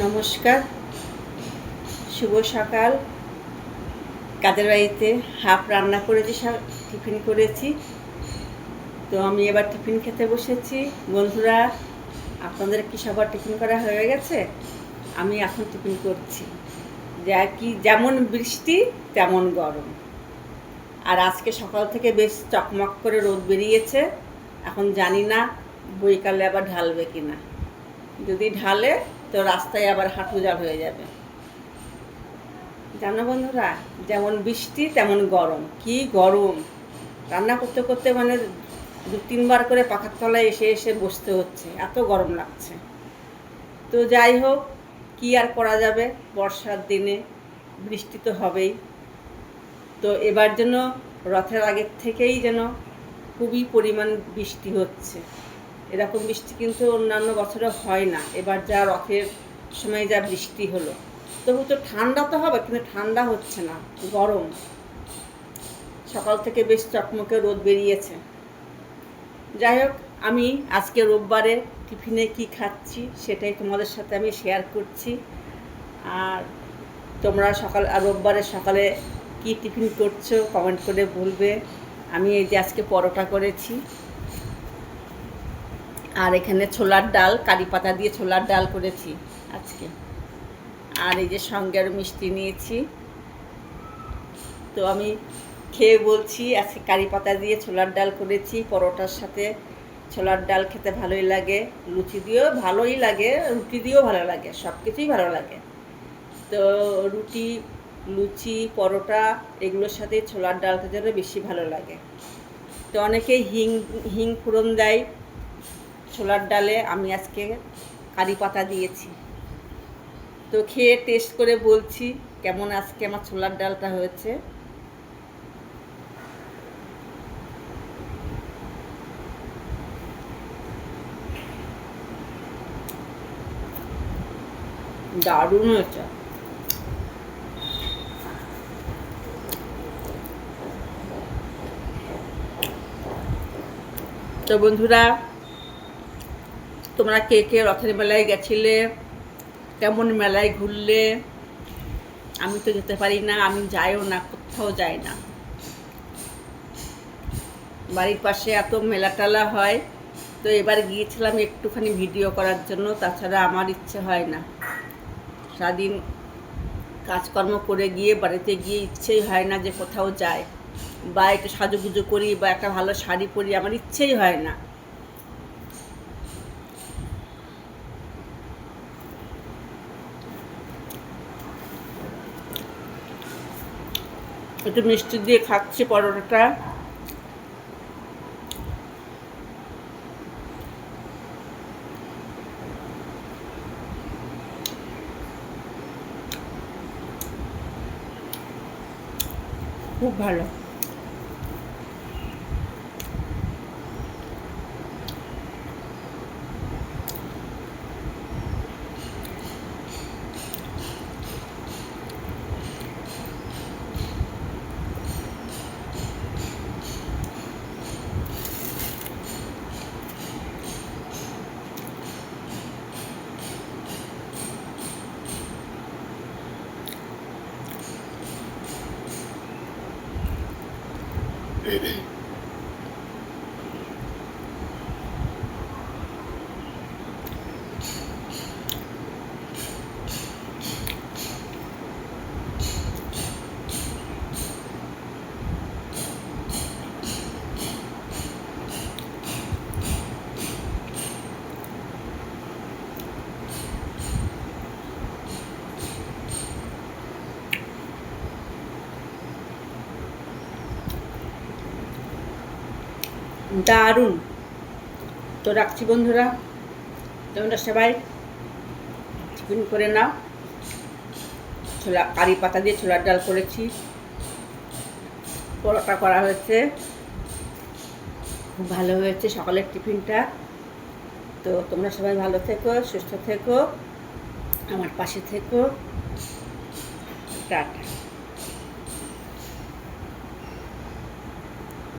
নমস্কার। শুভ সকাল। কাদের বাড়িতে হাফ রান্না করেছি টিফিন করেছি। তো আমি এবার টিফিন খেতে বসেছি। বন্ধুরা, আপনাদের কি সবার টিফিন করা হয়ে গেছে? আমি এখন টিফিন করছি। যা কি, যেমন বৃষ্টি, তেমন গরম। আর আজকে সকাল থেকে বেশ চকমক করে রোদ বেরিয়েছে। এখন জানি না বইকালে আবার ঢালবে কি না যদি ঢালে তো রাস্তায় আবার হাঁটু জাল হয়ে যাবে। জানো বন্ধুরা, যেমন বৃষ্টি, তেমন গরম। কি গরম! রান্না করতে করতে মানে দু তিনবার করে পাখার তলায় এসে এসে বসতে হচ্ছে, এত গরম লাগছে। তো যাই হোক, কি আর করা যাবে? বর্ষার দিনে বৃষ্টি তো হবেই। তো এবার যেন রথের আগের থেকেই যেন খুবই পরিমাণ বৃষ্টি হচ্ছে। এরকম বৃষ্টি কিন্তু অন্যান্য বছরে হয় না। এবার যা রথের সময় যা বৃষ্টি হলো। তবু তো ঠান্ডা তো হবে, কিন্তু ঠান্ডা হচ্ছে না, গরম। সকাল থেকে বেশ চকমকে রোদ বেরিয়েছে। যাই হোক, আমি আজকে রোববারে টিফিনে কি খাচ্ছি সেটাই তোমাদের সাথে আমি শেয়ার করছি। আর তোমরা সকাল, আর রোববারে সকালে কি টিফিন করছ কমেন্ট করে বলবে। আমি এই যে আজকে পরোটা করেছি। আর এখানে ছোলার ডাল, কারি পাতা দিয়ে ছোলার ডাল করেছি আজকে। আর এই যে সঙ্গে আরও মিষ্টি নিয়েছি। তো আমি খেয়ে বলছি, আজকে কারি পাতা দিয়ে ছোলার ডাল করেছি, পরোটার সাথে ছোলার ডাল খেতে ভালোই লাগে, লুচি দিয়েও ভালোই লাগে, রুটি দিয়েও ভালো লাগে সব কিছুই ভালো লাগে। তো রুটি, লুচি, পরোটা, এগুলোর সাথে ছোলার ডাল খেতে বেশি ভালো লাগে। তো অনেকেই হিং হিং ফোড়ন দেয় ছোলার ডালে আমি আজকে কারি পাতা দিয়েছি। তো খেয়ে টেস্ট করে বলছি কেমন আজকে আমার ছোলার ডালটা হয়েছে। দারুণ হয়েছে। তো বন্ধুরা তোমরা কে কে রথের মেলায় গেছিলে? কেমন মেলায় ঘুরলে? আমি তো যেতে পারি না, আমি যাইও না, কোথাও যাই না। বাড়ির পাশে এত মেলা টেলা হয়, তো এবার গিয়েছিলাম একটুখানি ভিডিও করার জন্য, তাছাড়া আমার ইচ্ছে হয় না। সারাদিন কাজকর্ম করে গিয়ে বাড়িতে গিয়ে ইচ্ছেই হয় না যে কোথাও যায় বা একটু সাজুগুজু করি, বা একটা ভালো শাড়ি পরি, আমার ইচ্ছেই হয় না। একটু মিষ্টি দিয়ে খাচ্ছি পরোটাটা। খুব ভালো। it, দারুণ। তো রাখছি বন্ধুরা তোমরা সবাই? টিফিন করে নাও। ছোলা, কারি পাতা দিয়ে ছোলার ডাল করেছি। পরোটা করা হয়েছে। খুব ভালো হয়েছে সকালের টিফিনটা। তো তোমরা সবাই ভালো থেকো, সুস্থ থেকো, আমার পাশে থেকো। টাটা।